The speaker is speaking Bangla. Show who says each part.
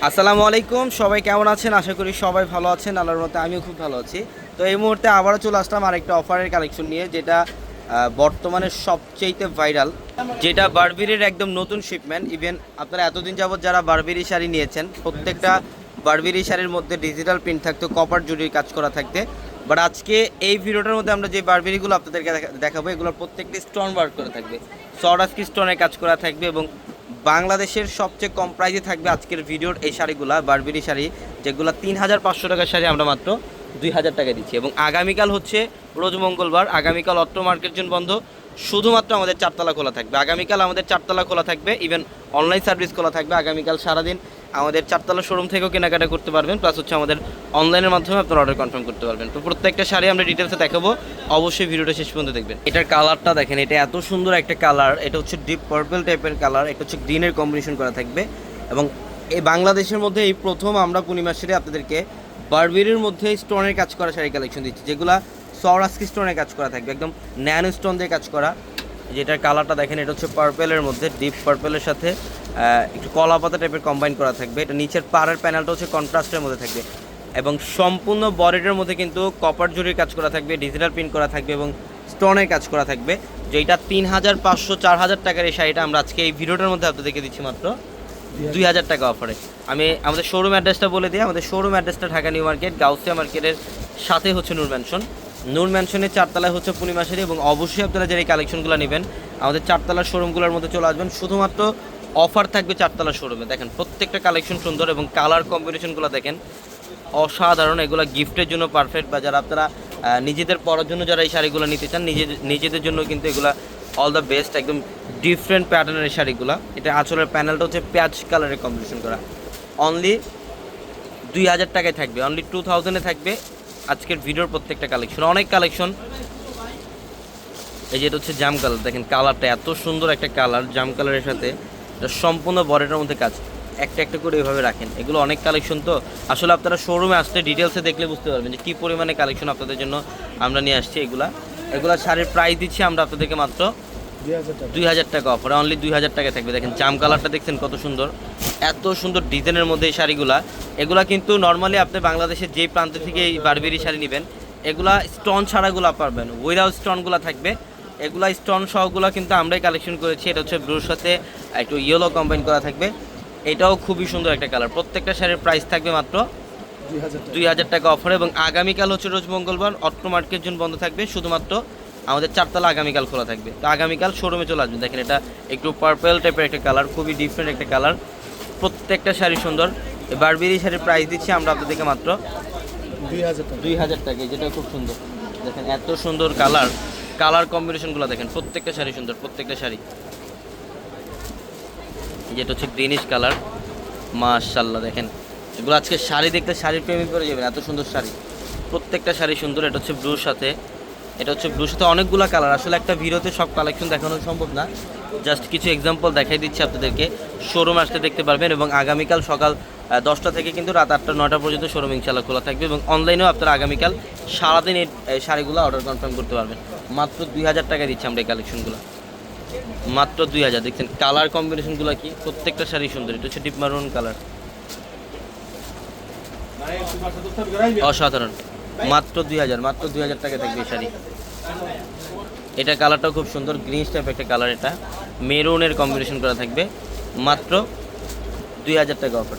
Speaker 1: আসসালামু আলাইকুম, সবাই কেমন আছেন? আশা করি সবাই ভালো আছেন, আল্লাহর মতে আমিও খুব ভালো আছি। তো এই মুহূর্তে আবারও চলে আসলাম আরেকটা অফারের কালেকশন নিয়ে, যেটা বর্তমানে সবচেয়েতে ভাইরাল যেটা বারবেরির একদম নতুন শিপমেন্ট ইভেন আপনারা এতদিন যাবত যারা বারবেরি শাড়ি নিয়েছেন, প্রত্যেকটা বারবেরি শাড়ির মধ্যে ডিজিটাল প্রিন্ট থাকতো কপার জুড়ির কাজ করা থাকতে। বাট আজকে এই ভিডিওটার মধ্যে আমরা যে বারবেরিগুলো আপনাদেরকে দেখা- দেখাবো, এগুলোর প্রত্যেকটি স্টোন ওয়ার্ক করা থাকবে। সরাসকি স্টোনের কাজ করা থাকবে এবং বাংলাদেশের সবচেয়ে কম প্রাইজে থাকবে আজকের ভিডিওর এই শাড়িগুলো, বারবিরি শাড়ি, যেগুলো তিন হাজার পাঁচশো টাকার শাড়ি আমরা মাত্র দুই হাজার টাকা দিচ্ছি। এবং আগামীকাল হচ্ছে রোজ মঙ্গলবার, আগামীকাল অট্টো মার্কেট জন্য বন্ধ, শুধুমাত্র আমাদের চারতলা খোলা থাকবে। আগামীকাল আমাদের চারতলা খোলা থাকবে ইভেন অনলাইন সার্ভিস খোলা থাকবে, আগামীকাল সারাদিন আমাদের চারতলা শোরুম থেকেও কেনাকাটা করতে পারবেন প্লাস হচ্ছে আমাদের অনলাইনের মাধ্যমে আপনার অর্ডার কনফার্ম করতে পারবেন। তো প্রত্যেকটা শাড়ি আমরা ডিটেলসে দেখাবো, অবশ্যই ভিডিওটা শেষ পর্যন্ত দেখবেন। এটার কালারটা দেখেন, এটা এত সুন্দর একটা কালার এটা হচ্ছে ডিপ পার্পল টাইপের কালার এটা হচ্ছে গ্রিনের কম্বিনেশন করা থাকবে। এবং এই বাংলাদেশের মধ্যে এই প্রথম আমরা পূর্ণিমা শাড়ি আপনাদেরকে বারবেরির মধ্যে স্টোনের কাজ করা শাড়ি কালেকশন দিচ্ছি, যেগুলা সরাসকি স্টোনের কাজ করা থাকবে, একদম ন্যানো স্টোন দিয়ে কাজ করা। যেটার কালারটা দেখেন, এটা হচ্ছে পার্পেলের মধ্যে ডিপ পার্পেলের সাথে। একটু কলা পাতা টাইপের কম্বাইন করা থাকবে। এটা নিচের পাড়ের প্যানেলটা হচ্ছে কন্ট্রাস্টের মধ্যে থাকবে। এবং সম্পূর্ণ বডিটার মধ্যে কিন্তু কপার জুরির কাজ করা থাকবে ডিজিটাল প্রিন্ট করা থাকবে এবং স্টোনের কাজ করা থাকবে। যেটা তিন হাজার পাঁচশো চার হাজার টাকার এই শাড়িটা আমরা আজকে এই ভিডিওটার মধ্যে আপনাদেরকে দিচ্ছি মাত্র। দুই হাজার টাকা অফারে আমি আমাদের শোরুম অ্যাড্রেসটা বলে দিই। আমাদের শোরুম অ্যাড্রেসটা ঢাকা নিউ মার্কেট গাউসিয়া মার্কেটের সাথে হচ্ছে নূর ম্যানশন নূর ম্যানশনের চারতলায় হচ্ছে পূর্ণিমাশারি এবং অবশ্যই আপনারা যারা এই কালেকশনগুলো নেবেন, আমাদের চারতলার শোরুমগুলোর মধ্যে চলে আসবেন। শুধুমাত্র অফার থাকবে চারতলা শোরুমে দেখেন, প্রত্যেকটা কালেকশন সুন্দর এবং কালার কম্বিনেশনগুলো দেখেন, অসাধারণ। এগুলো গিফটের জন্য পারফেক্ট বা যারা আপনারা নিজেদের পরার জন্য যারা এই শাড়িগুলো নিতে চান নিজেদের নিজেদের জন্য কিন্তু এগুলা অল দ্য বেস্ট একদম ডিফারেন্ট প্যাটার্নের শাড়িগুলো। এটা আঁচলের প্যানেলটা হচ্ছে পেঁয়াজ কালারের কম্বিনেশন করা। অনলি দুই হাজার টাকায় থাকবে অনলি টু থাউজেন্ডে থাকবে আজকের ভিডিওর প্রত্যেকটা কালেকশন অনেক কালেকশন এই যেটা হচ্ছে জাম কালার দেখেন কালারটা এত সুন্দর একটা কালার জাম কালারের সাথে। এটা সম্পূর্ণ বডিটার মধ্যে কাজ। একটা একটা করে এইভাবে রাখেন। এগুলো অনেক কালেকশন তো। আসলে আপনারা শোরুমে আসলে ডিটেলসে দেখলে বুঝতে পারবেন যে কী পরিমাণে কালেকশন আপনাদের জন্য আমরা নিয়ে আসছি এগুলা। এগুলা শাড়ির প্রাইস দিচ্ছি আমরা আপনাদেরকে মাত্র
Speaker 2: দুই হাজার টাকা
Speaker 1: অফার অনলি দুই হাজার টাকা থাকবে। দেখেন, জাম কালারটা দেখছেন কত সুন্দর। এত সুন্দর ডিজাইনের মধ্যে এই শাড়িগুলা। এগুলা কিন্তু নর্মালি আপনি বাংলাদেশের যে প্রান্ত থেকে এই বারবেরি শাড়ি নেবেন, এগুলা স্টোন ছাড়াগুলো পারবেন। উইদাউট স্টোনগুলো থাকবে। এগুলা স্টোন সহগুলো কিন্তু আমরাই কালেকশন করেছি। এটা হচ্ছে ব্লুর সাথে একটু ইয়েলো কম্বাইন করা থাকবে। এটাও খুবই সুন্দর একটা কালার প্রত্যেকটা শাড়ির প্রাইস থাকবে মাত্র
Speaker 2: দুই হাজার টাকা।
Speaker 1: অফার এবং আগামীকাল হচ্ছে রোজ মঙ্গলবার অট্টো মার্কেট জন্য বন্ধ থাকবে। শুধুমাত্র আমাদের চারতলা আগামীকাল খোলা থাকবে। তো আগামীকাল শোরুমে চলে আসবেন। দেখেন এটা একটু পার্পল টাইপের একটা কালার খুবই ডিফারেন্ট একটা কালার প্রত্যেকটা শাড়ি সুন্দর। বারবেরি শাড়ির প্রাইস দিচ্ছি আমরা আপনাদেরকে মাত্র
Speaker 2: দুই হাজার টাকা।
Speaker 1: দুই হাজার টাকা যেটা খুব সুন্দর। দেখেন এত সুন্দর কালার কালার কম্বিনেশনগুলো দেখেন, প্রত্যেকটা শাড়ি সুন্দর, প্রত্যেকটা শাড়ি। যেটা হচ্ছে গ্রিনিশ কালার মাশাল্লাহ দেখেন। এগুলো আজকে শাড়ি দেখতে শাড়ির প্রেমে পড়ে যাবেন এত সুন্দর শাড়ি। প্রত্যেকটা শাড়ি সুন্দর, এটা হচ্ছে ব্লুর সাথে। এটা হচ্ছে ব্লুর সাথে অনেকগুলো কালার আসলে একটা ভিডিওতে সব কালেকশন দেখানো সম্ভব না। জাস্ট কিছু এক্সাম্পল দেখাই দিচ্ছি আপনাদেরকে। শোরুম আসতে দেখতে পারবেন এবং আগামীকাল সকাল দশটা থেকে কিন্তু রাত আটটা নটা পর্যন্ত শোরুম ইনশাল্লাহ খোলা থাকবে এবং অনলাইনেও আপনারা আগামীকাল সারাদিন এই শাড়িগুলো অর্ডার কনফার্ম করতে পারবেন। মাত্র দুই হাজার টাকা দিচ্ছি আমরা এই কালেকশনগুলো মাত্র দুই হাজার, দেখছেন কালার কম্বিনেশনগুলো কি? প্রত্যেকটা শাড়ি সুন্দর, এটা হচ্ছে ডিপ মারুন কালার অসাধারণ। মাত্র দুই হাজার, মাত্র দুই হাজার টাকা থাকবে এই শাড়ি। এটা কালারটাও খুব সুন্দর গ্রিন টাইপ একটা কালার এটা। মেরুনের কম্বিনেশন করা থাকবে। মাত্র দুই হাজার টাকা অফার